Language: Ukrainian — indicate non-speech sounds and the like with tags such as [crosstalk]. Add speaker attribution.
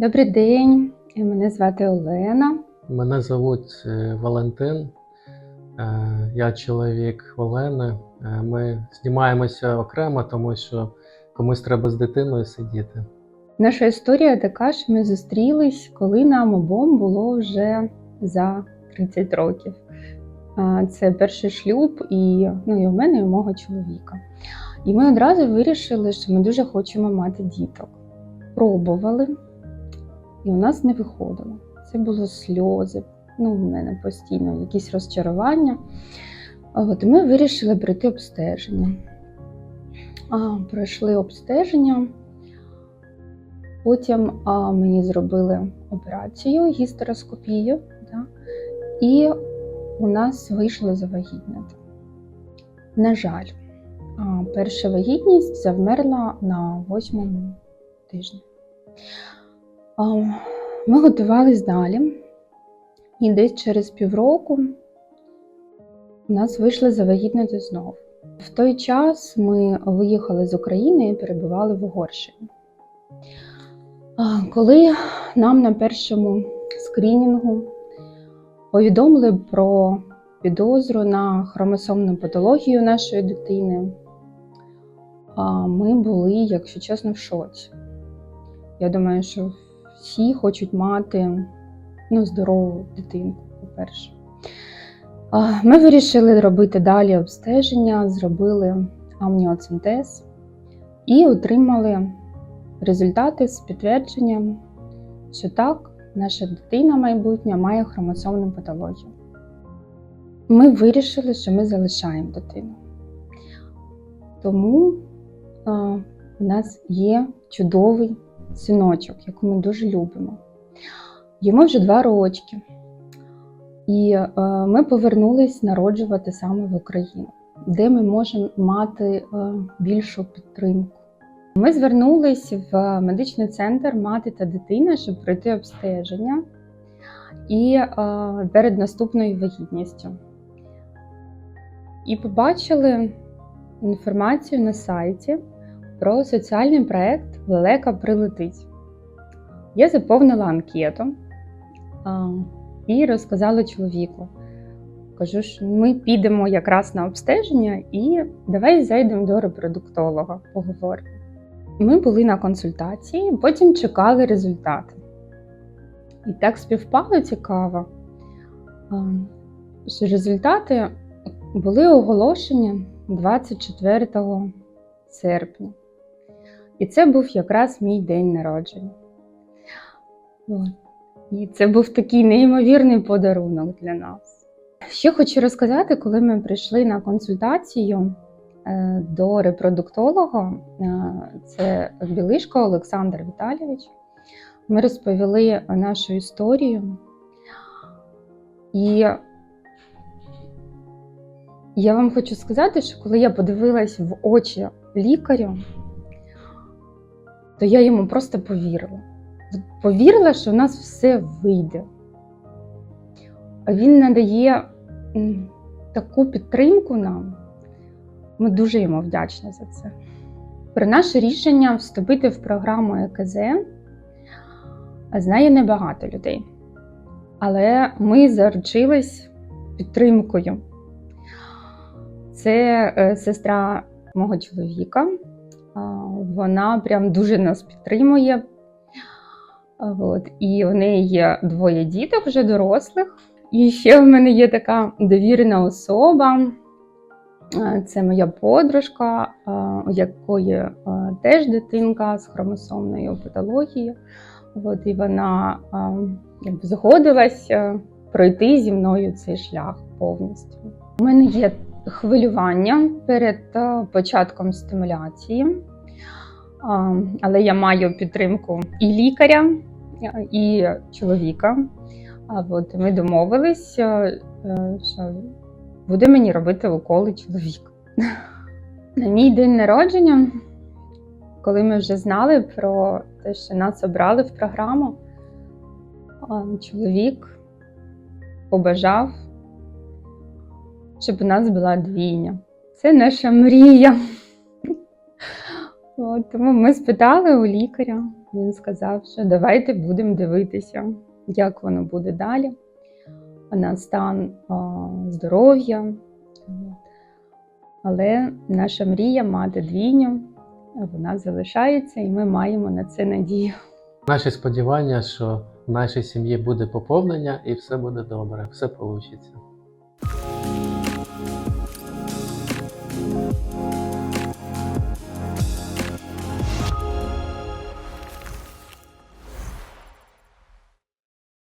Speaker 1: Добрий день, мене звати Олена.
Speaker 2: Мене звуть е, Валентин. Е, Я чоловік Олени. Е, Ми знімаємося окремо, тому що комусь треба з дитиною сидіти.
Speaker 1: Наша історія така, що ми зустрілись, коли нам обом було вже за 30 років. Це перший шлюб, і, ну, і у мене, і у мого чоловіка. І ми одразу вирішили, що ми дуже хочемо мати діток. Пробували, і у нас не виходило. Це було сльози. Ну, у мене постійно якісь розчарування. От ми вирішили пройти обстеження. А, Пройшли обстеження. Потім а, мені зробили операцію, гістероскопію, да, і у нас вийшло завагітнити. На жаль, а, перша вагітність завмерла на восьмому тижні. Ми готувались далі, і десь через півроку у нас вийшло завагітнити знову. В той час ми виїхали з України і перебували в Угорщині. Коли нам на першому скрінінгу повідомили про підозру на хромосомну патологію нашої дитини, ми були, якщо чесно, в шоці. Я думаю, що всі хочуть мати ну, здорову дитинку, по-перше. Ми вирішили робити далі обстеження, зробили амніоцентез і отримали результати з підтвердженням, що так, наша дитина майбутня має хромосомну патологію. Ми вирішили, що ми залишаємо дитину. Тому у нас є чудовий синочок, якого ми дуже любимо. Йому вже два рочки. І е, ми повернулись народжувати саме в Україну, де ми можемо мати е, більшу підтримку. Ми звернулись в медичний центр мати та дитина, щоб пройти обстеження і е, перед наступною вагітністю. І побачили інформацію на сайті про соціальний проект Лелека прилетить. Я заповнила анкету а, і розказала чоловіку. Кажу, що ми підемо якраз на обстеження і давай зайдемо до репродуктолога, поговоримо. Ми були на консультації, потім чекали результати. І так співпало цікаво, що результати були оголошені 24 серпня. І це був якраз мій день народження. І це був такий неймовірний подарунок для нас. Ще хочу розказати, коли ми прийшли на консультацію е, до репродуктолога, е, це Білишко Олександр Віталійович. Ми розповіли нашу історію. І я вам хочу сказати, що коли я подивилась в очі лікарю, то я йому просто повірила. Повірила, що в нас все вийде. Він надає таку підтримку нам. Ми дуже йому вдячні за це. Про наше рішення вступити в програму ЕКЗ знає небагато людей. Але ми заручились підтримкою. Це е, сестра мого чоловіка. Вона прям дуже нас підтримує. От. І у неї є двоє діток вже дорослих. І ще в мене є така довірена особа. Це моя подружка, у якої теж дитинка з хромосомною патологією. От, і вона згодилась пройти зі мною цей шлях повністю. У мене є хвилювання перед початком стимуляції, але я маю підтримку і лікаря, і чоловіка. От ми домовились, е, що буде мені робити уколи чоловік. [laughs] На мій день народження, коли ми вже знали про те, що нас обрали в програму, чоловік побажав, щоб у нас була двійня. Це наша мрія. [laughs] От, тому ми спитали у лікаря. Він сказав, що давайте будемо дивитися, як воно буде далі. На стан здоров'я. Але наша мрія мати двійню, вона залишається, і ми маємо на це надію.
Speaker 2: Наші сподівання, що в нашій сім'ї буде поповнення і все буде добре, все вийде.